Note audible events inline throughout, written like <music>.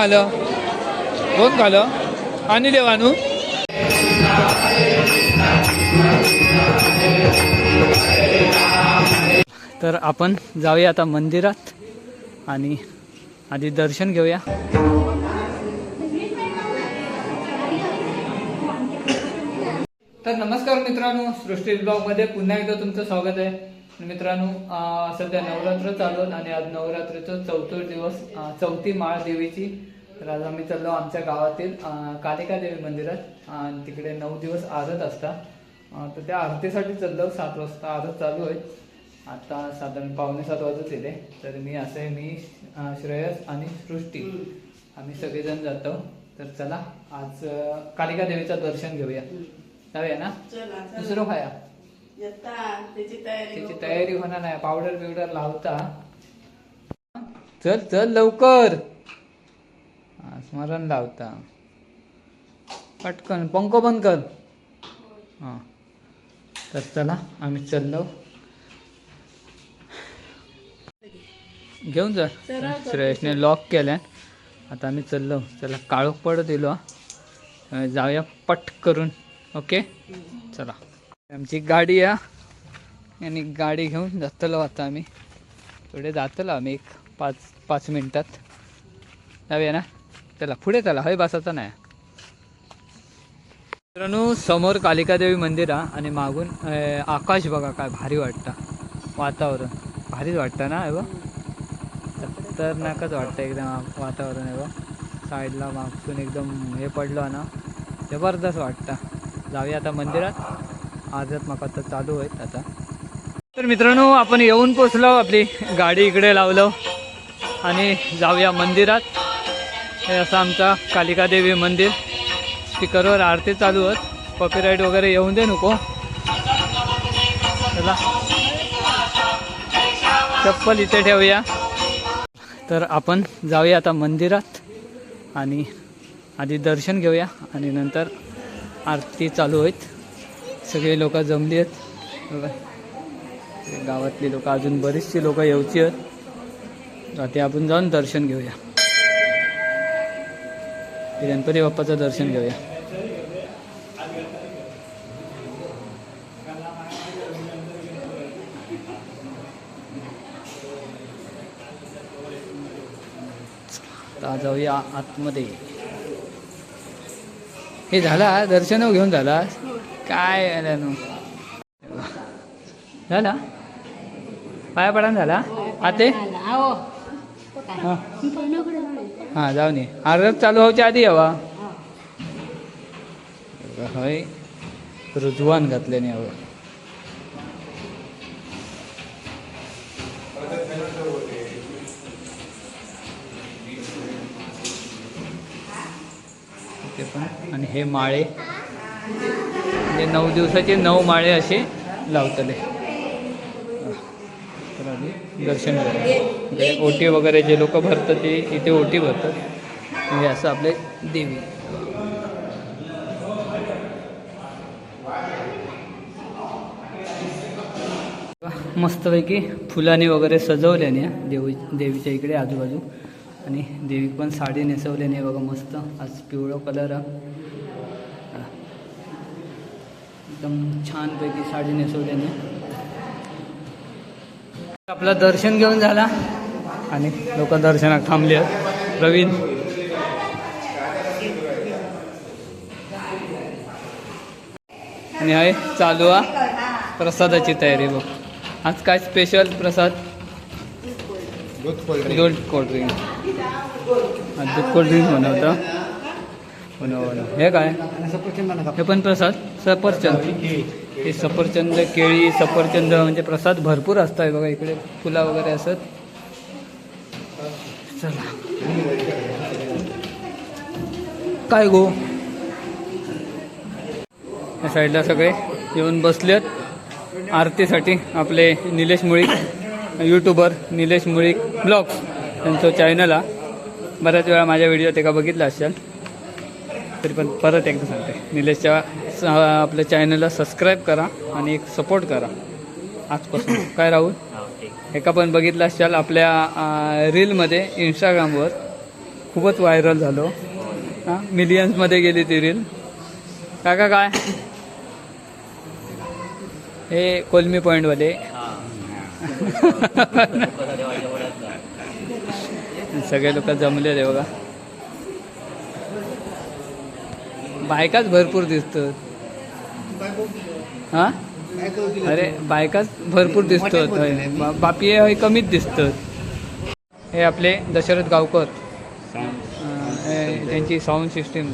खालं कोण खालं आणि देवानू तर आपण जाऊया आता मंदिरात आणि आधी दर्शन घेऊया. तर नमस्कार मित्रांनो सृष्टी ब्लॉगमध्ये पुन्हा एकदा तुमचं स्वागत आहे. मित्रांनो सध्या नवरात्र चालू आणि आज नवरात्रीचा चौथो दिवस चौथी माळ देवीची तर आज आम्ही चाललो आमच्या गावातील कालिका देवी मंदिरात. अं, तिकडे नऊ दिवस आरत असतात. तर त्या आरतीसाठी चाललो सात वाजता आरत चालू आहे. आता साधारण पावणे सात वाजत येते. तर मी असे मी अं, श्रेयस आणि सृष्टी आम्ही सगळेजण जातो. तर चला आज कालिका देवीचं दर्शन घेऊया. जाऊया ना? दुसरं खाया त्याची तयारी होणार नाही. पावडर बिवडर लावता. चल चल लवकर. स्मरण लावता. पटकन पंख बंद कर. हा. तर चला आम्ही चाललो. घेऊन जा. श्रेयसने लॉक केल्यान आता आम्ही चाललो. चला काळोख पडत येलो अं, जाऊया पट करून ओके? चला. आमची गाडी या. आणि गाडी घेऊन जातलो आता आम्ही. पुढे जातलो आम्ही एक पाच पाच मिनिटात. जाऊया ना? त्याला पुढे चला हय बसायचा नाही. मित्रांनो समोर कालिकादेवी मंदिर आहे आणि मागून आकाश बघा काय भारी वाटतं. वातावरण. भारीच वाटतं ना हे तर नाकच वाटतं एकदम वातावरण आहे बा साईडला मागसून एकदम हे पडलं ना जबरदस्त वाटतं. जाऊया आता मंदिरात. आजच मग आता चालू आहेत आता. तर मित्रांनो आपण येऊन पोचलो आपली गाडी इकडे लावलो आणि जाऊया मंदिरात. हे असं आमचा कालिका देवी मंदिर. स्पीकरवर आरती चालू आहेत कॉपीराईट वगैरे येऊन दे नको. चला. चप्पल इथे ठेवूया. तर आपण जाऊया आता मंदिरात आणि आधी दर्शन घेऊया आणि नंतर आरती चालू आहेत सगळे लोक जमली आहेत. गावातली लोक अजून बरीचशी लोक येऊची आहेत. तर ते आपण जाऊन दर्शन घेऊया. गणपती बाप्पाचं दर्शन घेऊया. जाऊया आतमध्ये. हे झाला? दर्शन घेऊन झाला? काय आल्यानं झाला? पाया पडा झाला? आते? हां. हां जाऊन ये आरत चालू व्हायच्या आधी हवा. हय. रुजवान घातल्याने हवं. ते पण. आणि हे माळे. म्हणजे नऊ दिवसाचे नऊ माळे असे लावतले. दर्शन घेऊया म्हणजे ओटी वगैरे जे लोक भरतात ते इथे ओटी भरतात. म्हणजे असं आपले देवी. मस्तपैकी फुलाने वगैरे सजवल्याने देवी देवीच्या इकडे आजूबाजू. आणि देवी पण साडी नेसवल्याने बघा मस्त. आज पिवळं कलर एकदम छानपैकी साडी नेसवल्याने. आपलं दर्शन घेऊन झाला. आणि लोक दर्शनात थांबले आहेत प्रवीण. आणि आहे चालू आ प्रसादाची तयारी बघ. आज काय स्पेशल प्रसाद? दूध कोल्ड्रिंक दूध कोल्ड्रिंक बनवतं. बनव हे काय? हे पण प्रसाद? सफरचंद. हे सफरचंद केळी सफरचंद म्हणजे प्रसाद भरपूर असतात बघा इकडे फुला वगैरे असत. चला. काय गो? या साईडला सगळे येऊन बसलेत. आरतीसाठी आपले निलेश मुळीक यूट्यूबर निलेश मुळीक ब्लॉग्स त्यांचं चॅनल हा बऱ्याच वेळा माझ्या व्हिडिओ ते का बघितला असाल तरी पण परत एकदा सांगते. निलेशच्या स- आपल्या चॅनलला सबस्क्राईब करा आणि एक सपोर्ट करा. आजपासून. काय राहुल? एका पण बघितलं असाल आपल्या रीलमध्ये इंस्टाग्रामवर खूपच व्हायरल झालो. हां मिलियन्समध्ये गेली ती रील काका काय? हे कोलमी पॉईंटवाले सगळे लोक जमलेले बघा. बायकाच भरपूर दिसतात. हा? अरे बायकाच भरपूर दिसतात. बापी हे कमीच दिसतात. हे आपले दशरथ गावकर. हे त्यांची साऊंड सिस्टीम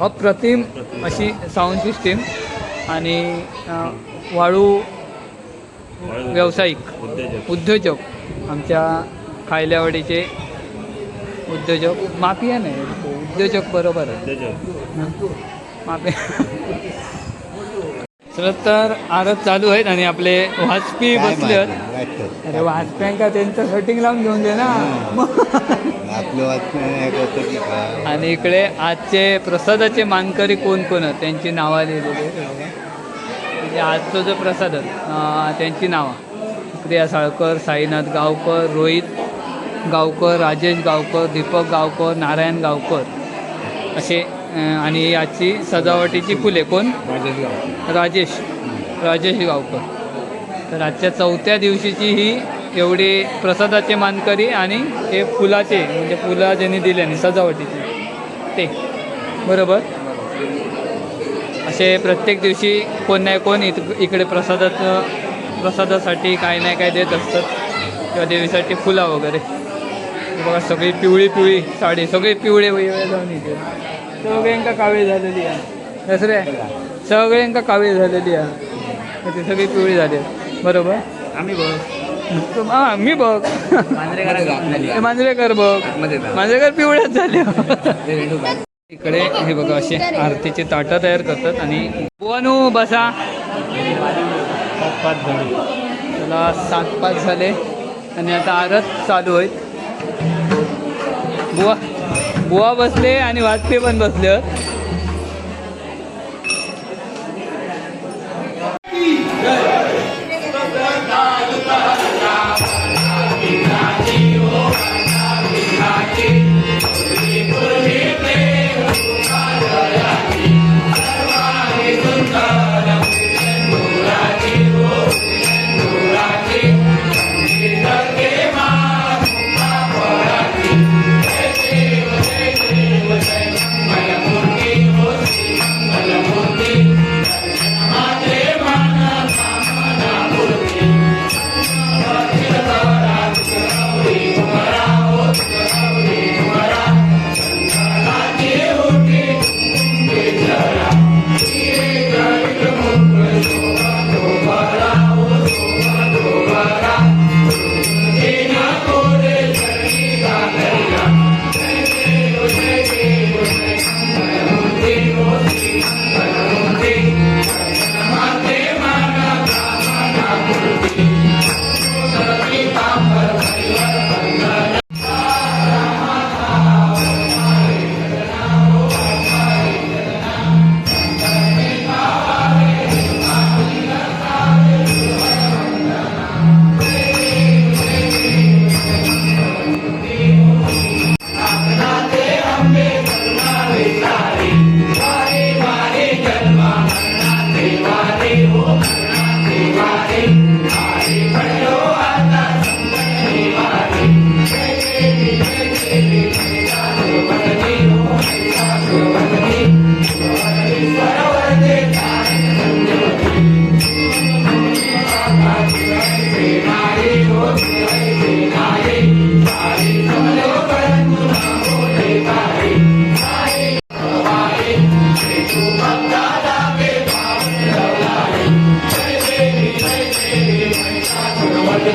अप्रतिम अशी साऊंड सिस्टीम आणि वाळू व्यावसायिक उद्योजक. आमच्या खायल्यावाडीचे उद्योजक. माफिया नाही उद्योजक बरोबर आहे. माफी चला तर आरत चालू आहेत आणि आपले वाजपी बसले आहेत अरे वाजप्यांका त्यांचं शूटिंग लावून घेऊन दे ना. आणि इकडे आजचे प्रसादाचे मानकरी कोण कोण आहेत? त्यांची नावं लिहिलेली. म्हणजे आजचा जो प्रसाद त्यांची नावं. प्रिया साळकर साईनाथ गावकर रोहित गावकर राजेश गावकर दीपक गावकर नारायण गावकर. असे आणि आजची सजावटीची फुले कोण? राजेश राजेश. गावकर. तर आजच्या चौथ्या दिवशीची ही एवढी प्रसादाचे मानकरी आणि हे फुलाचे म्हणजे फुला ज्यांनी दिल्याने सजावटीचे. ते. बरोबर? असे प्रत्येक दिवशी कोण नाही कोण इक इकडे प्रसादाचं प्रसादासाठी काय नाही काय देत असतात. किंवा देवीसाठी फुला वगैरे. बघा सगळी पिवळी पिवळी साडी सगळी पिवळे वेगळे जाऊन सगळ्यांका काळी झालेली आहे. दसरे सगळ्यांका काळी झालेली आहे. ती सगळी पिवळी झाली. बरोबर? आम्ही बघ. हा मी बघ. हे मांजरेकर बघ. मांजरेकर पिवळ्याच झाले. इकडे हे बघा असे आरतीचे ताटं तयार करतात आणि बुवानू बसा. सात पाच झाले सात पाच झाले. आणि आता आरत चालू आहेत. बुवा बुवा बसले आणि वाजते पण बसले.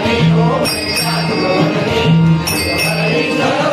Hare Om Hare Hare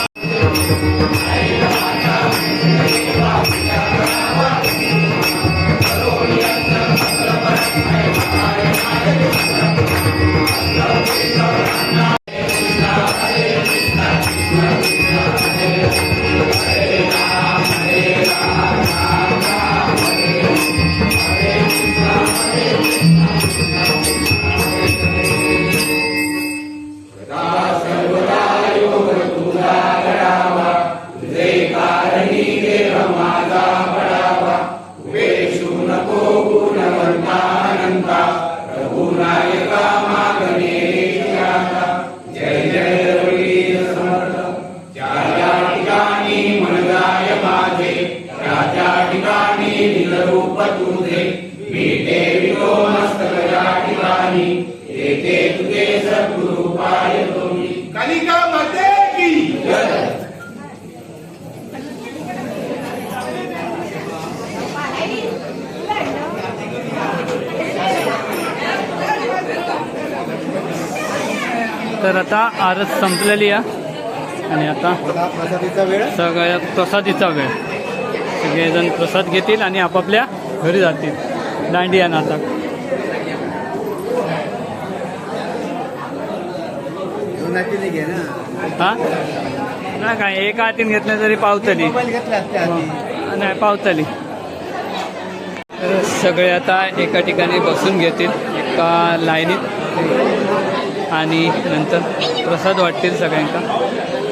Kalika माते की तर आता आरस संपलेली आहे. आणि आता आता प्रसादीचा वेळ. सगळ्या प्रसादीचा वेळ. सगळेजण प्रसाद घेतील आणि आपापल्या घरी जातील. दांडिया नाचाक घे ना. हा? नाही काय एका हातीन घेतलं तरी पावतली. मोबाईल घेतला असत्या हाती नाही पावतली. तर सगळे आता एका ठिकाणी बसून घेतील एका लाईनीत. आणि नंतर प्रसाद वाटतील सगळ्यांका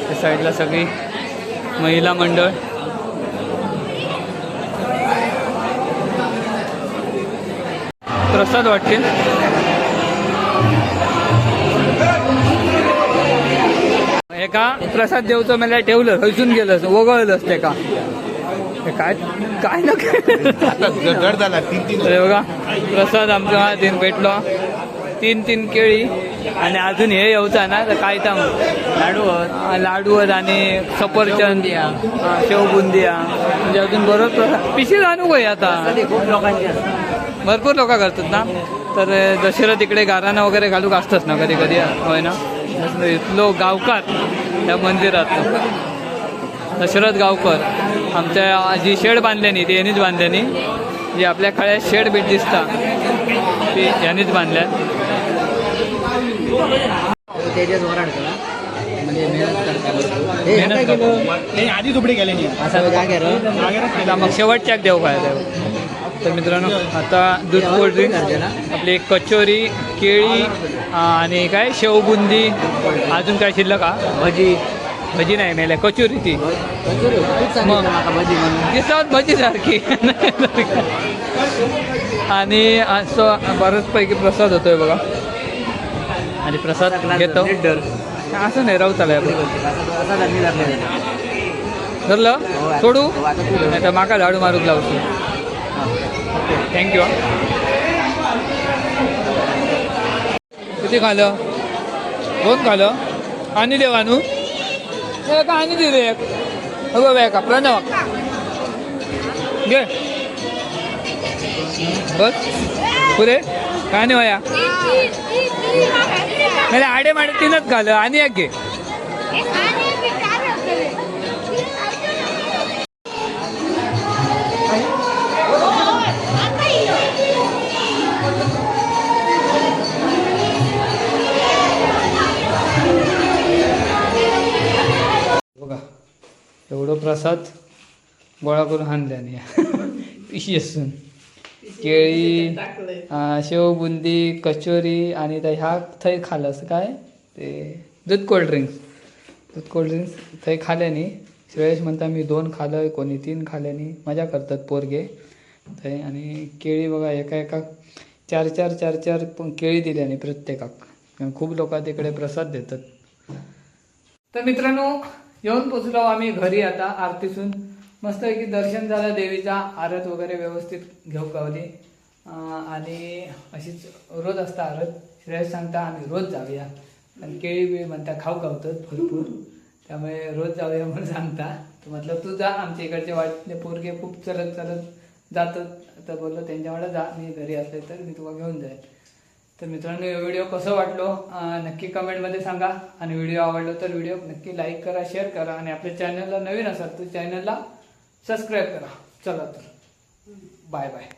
त्या साईडला सगळी महिला मंडळ. प्रसाद वाटतील. एका प्रसाद देवचं मला ठेवलं हसून गेलं वगळलंच ते का? हे काय काय ना काय हे बघा प्रसाद आमच्या हातीन भेटलो. तीन तीन केळी आणि अजून हे येवचा ना तर काय तर लाडूवर लाडूवर आणि सफरचंद हा, शेव बुंदिया म्हणजे अजून बरोच प्रसाद पिशील आणू होय आता. खूप लोकांची भरपूर लोक करतात ना. तर दशरा तिकडे गाराणं वगैरे घालूक असतंच ना कधी कधी होय ना? इथलो गावकार त्या मंदिरात दशरथ गावकर आमच्या जी शेड बांधल्यानी ती यांनीच बांधल्यानी जी आपल्या खळ्यात शेड बीट दिसता ती यांनीच बांधल्या. म्हणजे आधी तुपडी गेले केलं मग शेवटच्याक देव काय देव तर मित्रांनो आता दूध कोल्ड ड्रिंक आपली एक कचोरी केळी आणि काय? शेवबुंदी अजून काय शिल्लक? का भजी. भजी नाही मेल्या कचोरी ती. भजी म्हणून. दिसत भजी सारखी. आणि असं बरंचपैकी प्रसाद होतोय बघा. आणि प्रसाद घेतो. असं नाही धरणी धरलेलं. धरलं? सोडू? हो, धर. नाही. तर माका झाडू मारूक लावतो थँक्यू किती खालं दोन खालं आणि देव आणू हे आणि दे रे एक अगं बॅग का प्रणव घे बस पुरे काय नाही वया नाही आडे माडे तीनच घाल आणि एक घे एवढं प्रसाद गोळा करून आणल्याने <laughs> पिशी असून. केळी अं, शेव बुंदी कचोरी आणि त्या ह्या थंय खालस काय? ते दूध कोल्ड ड्रिंक्स दूध कोल्ड ड्रिंक्स थंय खाल्यानी श्रेयस म्हणता मी दोन खालय कोणी तीन खाल्यानी मजा करतात पोरगे. थंय आणि केळी बघा एका एका चार चार चार चार प- केळी दिल्याने प्रत्येकाक. खूप लोक तिकडे प्रसाद देतात. तर मित्रांनो येऊन पोचलो आम्ही घरी आता आरतीसून मस्तपैकी दर्शन झालं देवीचा आरत वगैरे व्यवस्थित घेऊ गावली आणि अशीच रोज असता आरत. श्रेयस सांगता आम्ही रोज जाऊया. आणि केळी बिळी म्हणता खाऊ गावतात भरपूर. त्यामुळे रोज जाऊया म्हणून सांगता. तर म्हटलं तू जा आमच्या इकडचे वाटले पोरगे खूप चलत चलत जातात. तर बोललो त्यांच्यामुळे जा मी घरी असले तर मी तुला घेऊन जाईल. तर मित्रांनो व्हिडिओ कसं वाटलो नक्की कमेंटमध्ये सांगा. आणि व्हिडिओ आवडलो तर व्हिडिओ नक्की लाईक करा शेअर करा. आणि आपल्या चॅनलला नवीन असाल तर चॅनलला सबस्क्राईब करा. चला तर. Bye bye.